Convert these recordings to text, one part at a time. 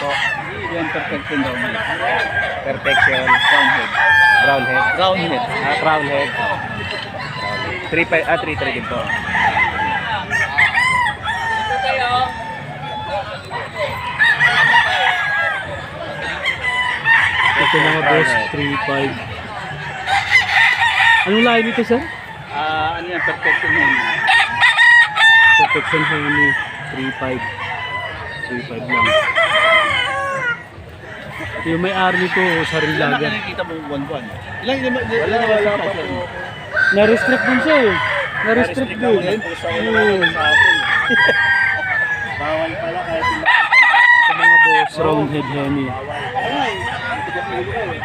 po. Yung perfection daw mo. Perfection. Round head. Brown head. Round head. Ah, crown head. 3 ah 3 3 din po. Ito mga boss, 3.5. Anong lahi nito sir? Ah, ano yan, perfection yun. Protection Honey, 3.5. 3.5 lang. Ito yung may-ari nito, Ilan na Sarilaga. nakikita mo buwan-buwan? Ilan, ilan, ilan, Wala, wala pa po. Na-restrict din siya eh. Na-restrict din. Oo. Bawal pala kahit Ito mga boss, roundhead Honey.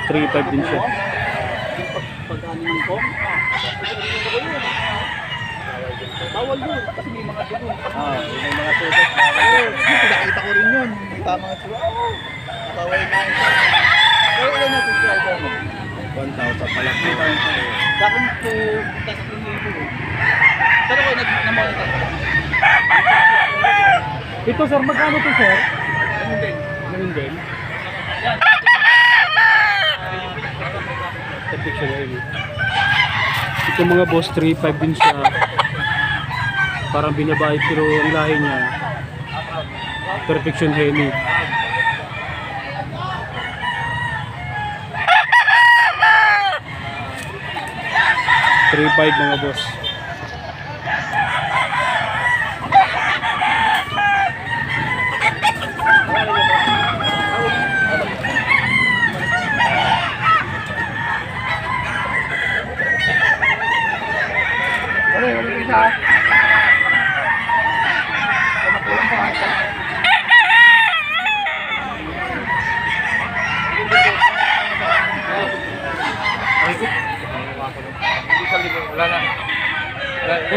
3.5 din siya. pagkano ng ko. Bawal yun. Kasi may mga dugo. Ah, may mga tutok. Nakita ko rin yun. May tamang ito. Pero nag-monitor. Ito sir, magkano to sir? Ganun din. Ganun din. Sa picture Ito mga boss, 3.5 din siya. Parang binabae pero ang lahi niya. Perfection Henny. 3.5 mga boss.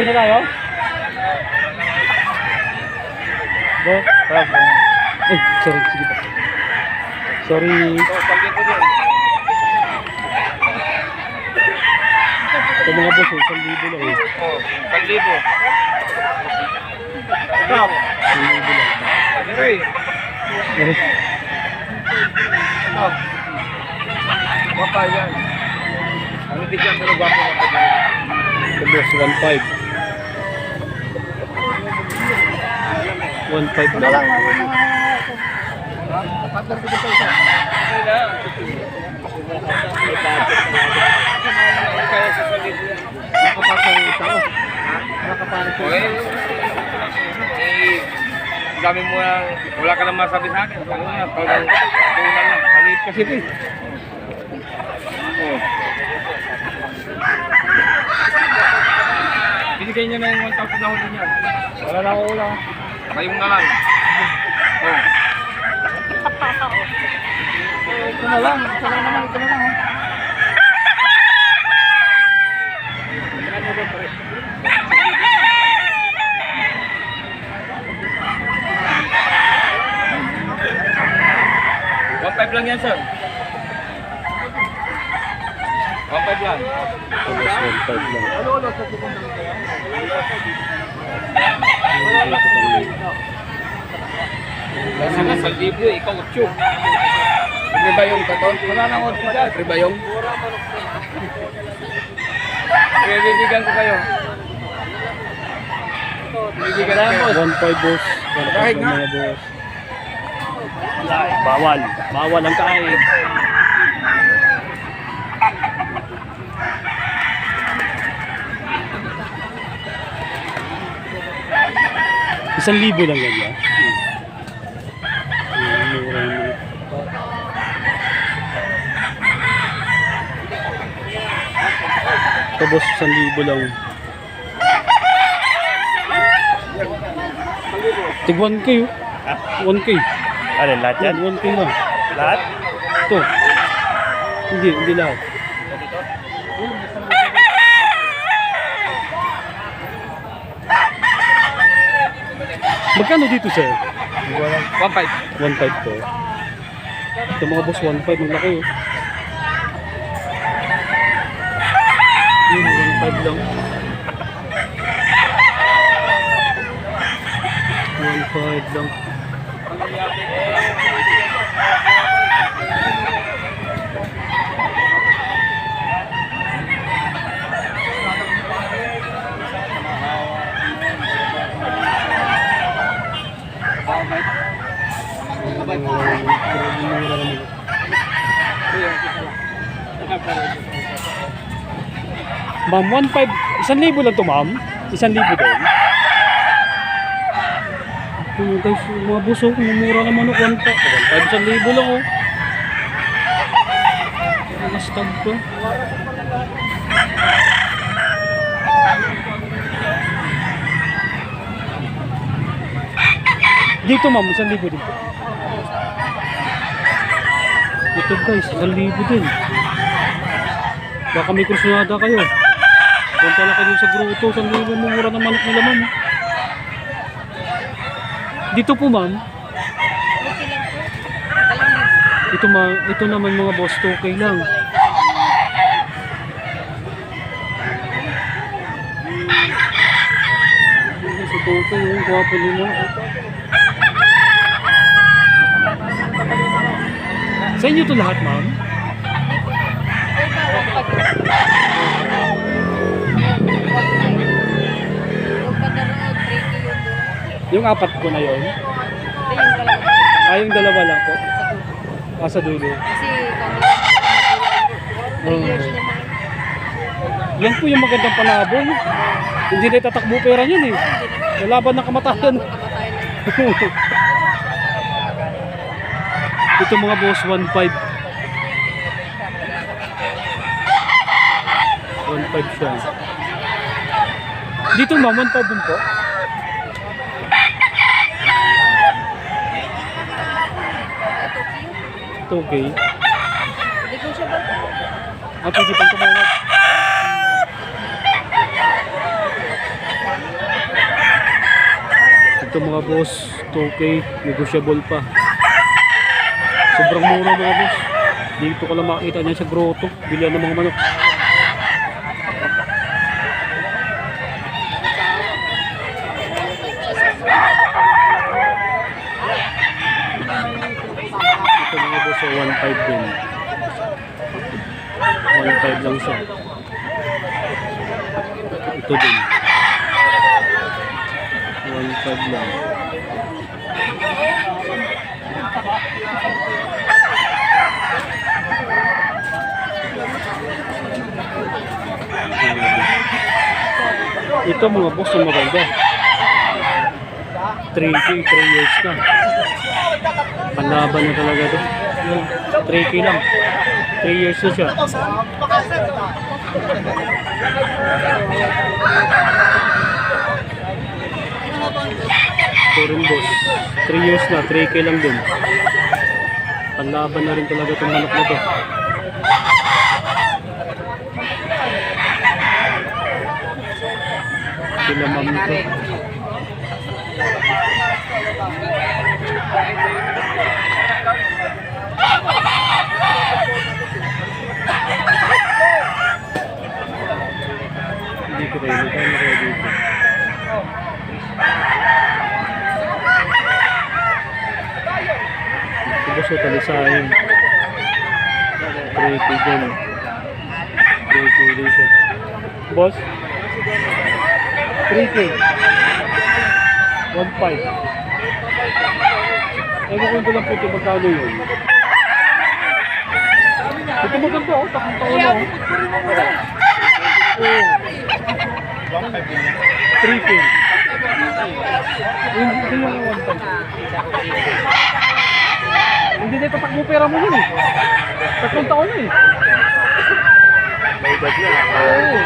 Uy na tayo? Go. Eh, sorry, sige pa. Sorry. Ito mga boss, eh, isang libo lang eh. Oh, 1,000. Ikaw. Isang libo lang. Hey. Eh, Oh. Yan. Ano bigyan gwapo mo pa dyan. Ito boss, 1.5. 1.5 na lang. Dami mo lang, wala ka nang masabi sa akin. Ano na, talagang kulang. Maliit kasi ito eh. Binigay niya na yung 1,000 na huli niya. Wala na ako ulang. Kayong na lang. Oh. Ito na lang. Ito na naman. Ito na lang. oh. One five lang yan, sir. One five lang. Boss, 1.5 lang. Ano ulo sa segunda nito yan? Kasi nga sa libo, ikaw utyo. Libre ba yung katon? Wala nang utyo dyan. Ba yung? Bibigyan ko kayo. Bibigyan. 1.5 boss. 1.5 Kahit lang nga. mga boss. Bawal. Bawal ang kain. Isang libo lang ganyan. Hmm. Ito boss, isang libo lang. Tig 1K oh. 1K. Ano, lahat Yan, 1K lang. Lahat? Ito. Hindi, hindi lahat. Magkano dito sir? One five. 1.5 to. Ito mga boss, 1.5 ang laki oh. Yun, 1.5 lang. 1.5 lang. Ma'am, 1.5, isang libo lang to ma'am. Isang libo din. Ito guys, yung mga buso, mumura naman ako. 1.5, 1.5, isang libo lang oh. Mga stag ko. Dito ma'am, isang libo din. Ito guys, isang libo din. Baka may kursunada kayo. Punta lang kayo sa gruto, isang libo mura ng manok nila ma'am. Dito po ma'am. Ito ma, ito naman mga boss, 2K lang. Si Toto, yung gwapo nila. Sa inyo to lahat, ma'am? Yung Yung apat ko na yon. Ito yung dalawa. Ah, yung dalawa lang po. Ah, sa dulo. Kasi kung 3 Oo. years naman. Yan po yung magandang panabong. Hindi na tatakbo pera yun eh. Lalaban ng kamatayan. Kamatayan na. Ito mga boss, 1.5. 1.5 siya. Dito ma'am, 1.5 din po. Ito okay. Hindi ko siya ba? Ah, pwede pang tumawag. Ito mga boss, 2K, negotiable pa. Sobrang mura mga boss. Dito ko lang makita niyan sa grotto. Bilihan ng mga manok. Ito mga boss, so 1.5 din. 1.5 lang siya. Ito din. 1.5 lang. Ito mga boss ang maganda. 3K, 3 years na. Panlaban na talaga to. Yan, 3K lang. 3 years na siya. Ito rin boss. 3 years na, 3K lang din. Panlaban na rin talaga itong manok na. Sila ma'am to. Hindi ko rin. Ito na kayo dito. Ito sa talisahin. 3K din. 3K din siya. Boss? 3K. 1.5. Ewan ko lang po ito magkano yun. Ito maganda oh, takong taon oh. Oo. 3K. Hindi yung 1.5. Hindi na tatakbo pera mo yun eh. Tatlong taon na eh. May edad na. Oo.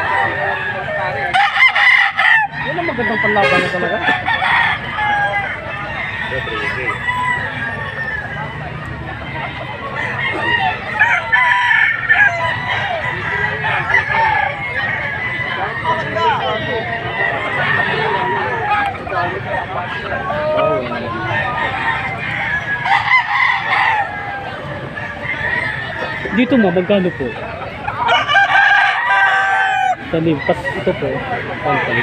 Yan ang magandang panlaban na talaga. Dito mo, magkano po? Tanim, pas ito po, pantay.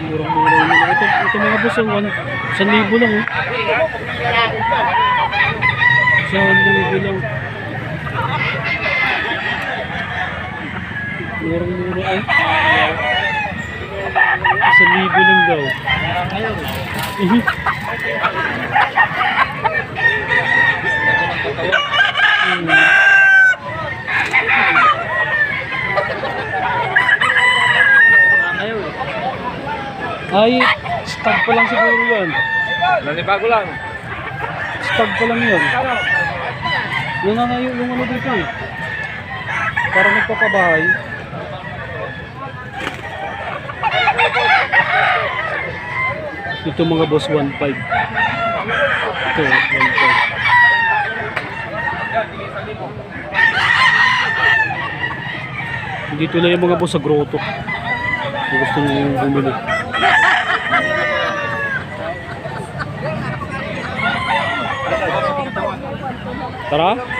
Murang-mura yun. Ito, ito mga boss, ang isang libo lang oh. Isang libo lang. Murang-mura ay. Isang libo lang daw. Mhm. Hmm. Ay, stag pa lang siguro yan. Nanibago lang. Stag pa lang yun. Yung ano, yung, yung ano dito eh. Para nagpapabahay. Ito mga boss 1.5. Ito 1.5. Hindi tuloy yung mga boss sa grotto. Gusto nyo yung bumili. Tara?